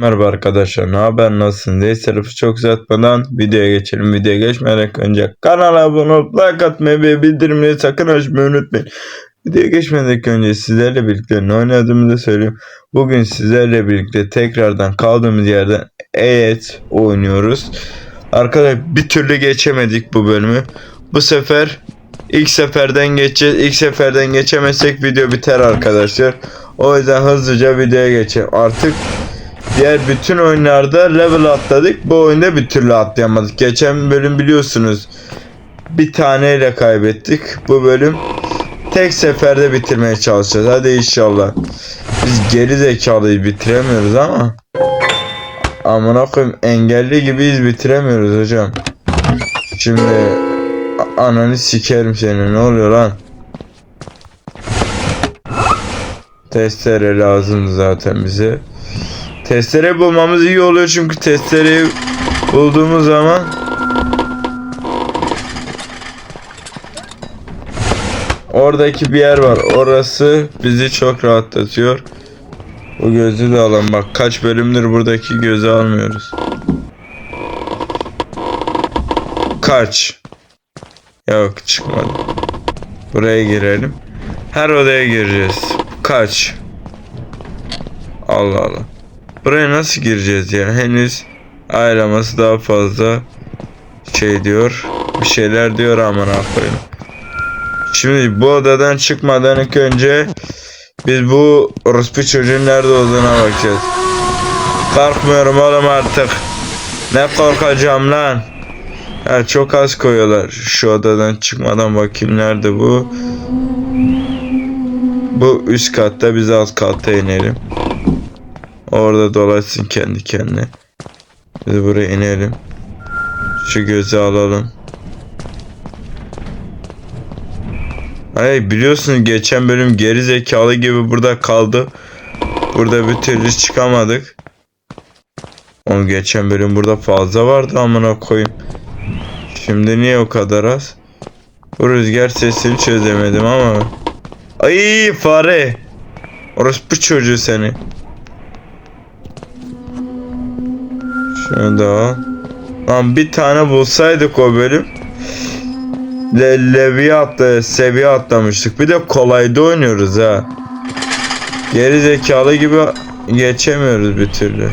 Merhaba arkadaşlar, ne haber, nasılsın? Neyse lafı çok uzatmadan videoya geçelim. Videoya geçmeden önce kanala abone olup like atmayı ve bildirimleri sakın açmayı unutmayın. Videoya geçmeden önce sizlerle birlikte ne oynadığımı da söyleyeyim. Bugün sizlerle birlikte tekrardan kaldığımız yerden evet oynuyoruz. Arkadaşlar bir türlü geçemedik bu bölümü. Bu sefer ilk seferden geçeceğiz. İlk seferden geçemezsek video biter arkadaşlar. O yüzden hızlıca videoya geçelim. Artık Diğer bütün oyunlarda level atladık. Bu oyunda bir türlü atlayamadık. Geçen bölüm biliyorsunuz bir taneyle kaybettik. Bu bölüm tek seferde bitirmeye çalışacağız. Hadi inşallah. Biz geri zekalıyı bitiremiyoruz ama amına koyayım engelli gibiyiz bitiremiyoruz hocam. Şimdi ananı sikerim seni ne oluyor lan? Testere lazım zaten bize. Testere bulmamız iyi oluyor çünkü testereyi bulduğumuz zaman Oradaki bir yer var. Orası bizi çok rahatlatıyor. Bu gözü de alın bak kaç bölümdür buradaki gözü almıyoruz. Kaç. Yok çıkmadı. Buraya girelim. Her odaya gireceğiz. Kaç. Allah Allah. Buraya nasıl gireceğiz ya? Henüz ayraması daha fazla şey diyor. Bir şeyler diyor aman koyayım. Şimdi bu odadan çıkmadan ilk önce biz bu orospu çocuğun nerede olduğuna bakacağız. Korkmuyorum oğlum artık. Ne korkacağım lan? Ha, çok az koyuyorlar. Şu odadan çıkmadan bakayım nerede bu. Bu üst katta biz alt katta inelim. Orada dolaşsın kendi kendine. Biz buraya inelim. Şu gözü alalım. Ay biliyorsun geçen bölüm geri zekalı gibi burada kaldı. Burada bir türlü çıkamadık. Onun geçen bölüm burada fazla vardı amına koyayım. Şimdi niye o kadar az? Bu rüzgar sesini çözemedim ama. Ay fare. Orospu çocuğu seni. Da al. Lan bir tane bulsaydık o bölüm. Le leviye atla, seviye atlamıştık. Bir de kolayda oynuyoruz ha. Geri zekalı gibi geçemiyoruz bir türlü.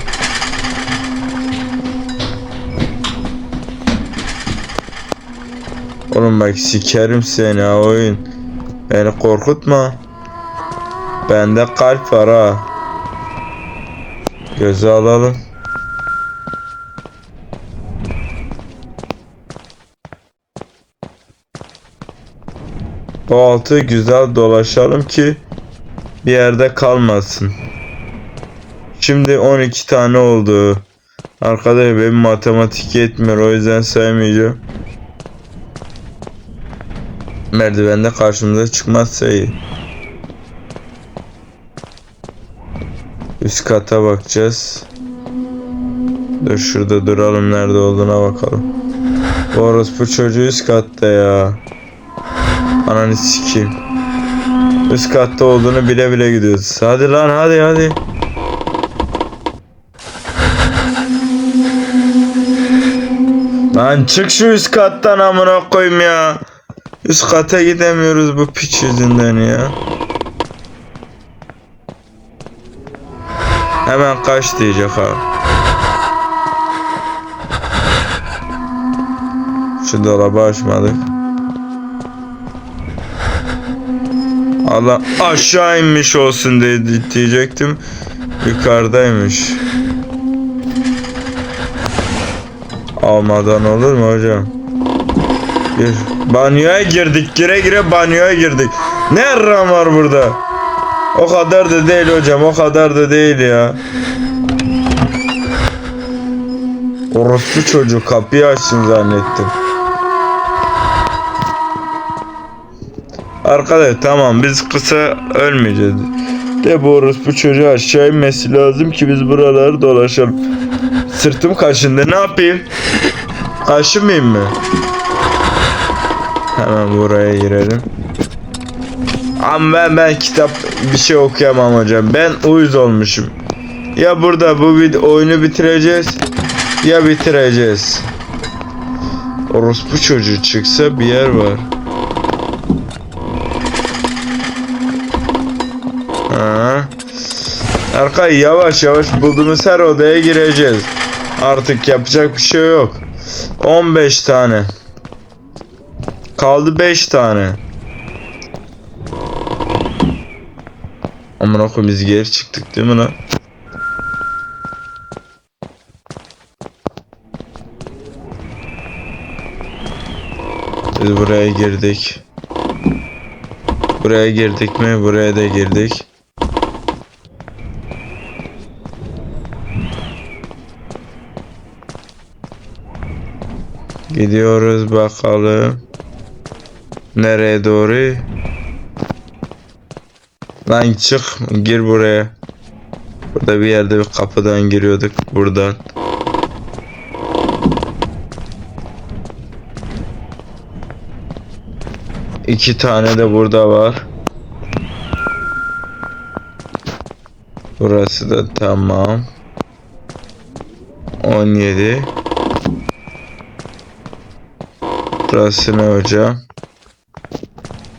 Oğlum bak sikerim seni ha oyun. Beni korkutma. Bende kalp var ha. Gözü alalım. Bu altı güzel dolaşalım ki bir yerde kalmasın. Şimdi 12 tane oldu. Arkadaşlar benim matematik yetmiyor o yüzden saymayacağım. Merdivende karşımıza çıkmazsa iyi. Üst kata bakacağız. Dur şurada duralım nerede olduğuna bakalım. Bu orospu çocuğu üst katta ya. Ananı sikeyim. Üst katta olduğunu bile bile gidiyoruz. Hadi lan hadi hadi. Lan çık şu üst kattan amına koyayım ya. Üst kata gidemiyoruz bu piç yüzünden ya. Hemen kaç diyecek ha. Şu dolabı açmadık. Allah aşağı inmiş olsun diye diyecektim. Yukarıdaymış. Almadan olur mu hocam? Gir. Banyoya girdik. Gire gire banyoya girdik. Ne ram var burada? O kadar da değil hocam. O kadar da değil ya. Orospu çocuğu kapıyı açsın zannettim. Arkadaş tamam biz kısa ölmeyeceğiz. De bu orospu çocuğu aşağı inmesi lazım ki biz buraları dolaşalım. Sırtım kaşındı ne yapayım? Kaşımayayım mı? Hemen buraya girelim. Ama ben ben kitap bir şey okuyamam hocam. Ben uyuz olmuşum. Ya burada bu oyunu bitireceğiz ya bitireceğiz. Orospu çocuğu çıksa bir yer var. Ha. Arkay yavaş yavaş bulduğumuz her odaya gireceğiz. Artık yapacak bir şey yok. 15 tane. Kaldı 5 tane. Amına koyayım biz geri çıktık değil mi lan? Biz buraya girdik. Buraya girdik mi? Buraya da girdik. Gidiyoruz bakalım. Nereye doğru? Lan çık gir buraya. Burada bir yerde bir kapıdan giriyorduk buradan. İki tane de burada var. Burası da tamam. 17. Burası ne hocam?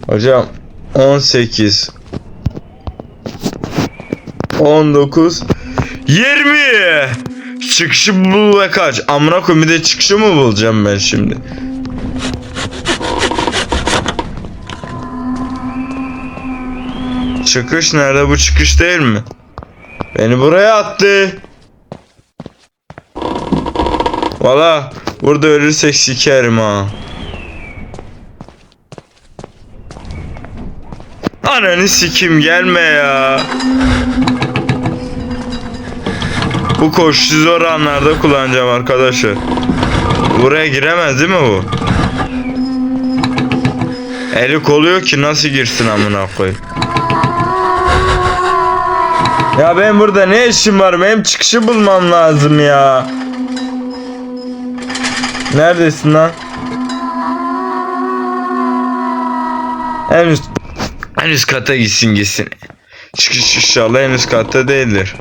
Hocam 18 19 20 Çıkışı bul ve kaç. Amına koyayım de çıkışı mı bulacağım ben şimdi? Çıkış nerede? Bu çıkış değil mi? Beni buraya attı. Valla burada ölürsek sikerim ha. Ananı sikim gelme ya. Bu koşu zor anlarda kullanacağım arkadaşlar. Buraya giremez değil mi bu? Eli koluyor ki nasıl girsin amına koyayım. Ya ben burada ne işim var? Benim çıkışı bulmam lazım ya. Neredesin lan? En üst, en üst kata gitsin gitsin. Çıkış inşallah en üst katta değildir.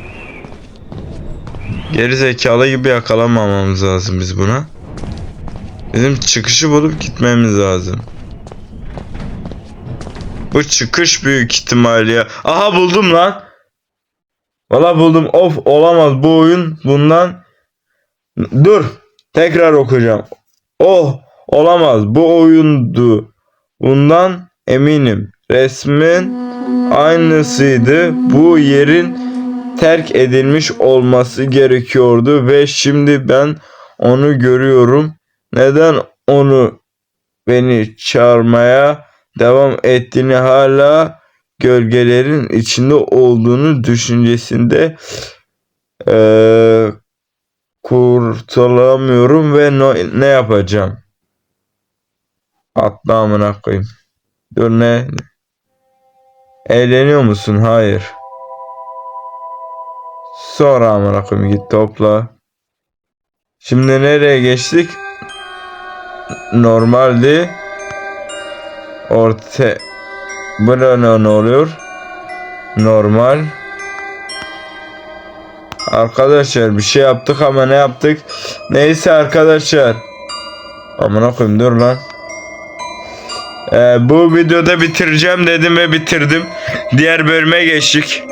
Geri zekalı gibi yakalamamamız lazım biz buna. Bizim çıkışı bulup gitmemiz lazım. Bu çıkış büyük ihtimal ya. Aha buldum lan. Valla buldum. Of olamaz bu oyun bundan. Dur. Tekrar okuyacağım. Oh olamaz bu oyundu. Bundan eminim. Resmin aynısıydı. Bu yerin terk edilmiş olması gerekiyordu ve şimdi ben onu görüyorum. Neden onu beni çağırmaya devam ettiğini hala gölgelerin içinde olduğunu düşüncesinde eee kurtulamıyorum ve no, ne yapacağım? Atla amına koyayım. Dur ne? Eğleniyor musun? Hayır. Sonra amına koyayım git topla. Şimdi nereye geçtik? Normaldi. Orta Burada ne oluyor? Normal. Arkadaşlar bir şey yaptık ama ne yaptık? Neyse arkadaşlar. Amına koyayım dur lan. Ee, bu videoda bitireceğim dedim ve bitirdim. Diğer bölüme geçtik.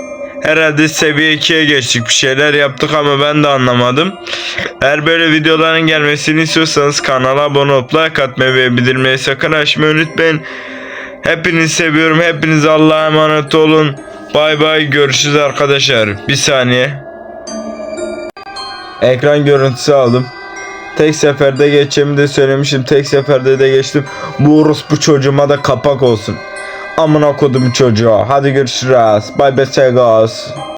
Herhalde seviye 2'ye geçtik. Bir şeyler yaptık ama ben de anlamadım. Eğer böyle videoların gelmesini istiyorsanız kanala abone olup like atmayı ve bildirmeyi sakın açmayı unutmayın. Hepinizi seviyorum. Hepiniz Allah'a emanet olun. Bay bay. Görüşürüz arkadaşlar. Bir saniye. Ekran görüntüsü aldım. Tek seferde geçeceğimi de söylemişim. Tek seferde de geçtim. Bu bu çocuğuma da kapak olsun. Amına kodum çocuğa. Hadi görüşürüz. Bye bye guys.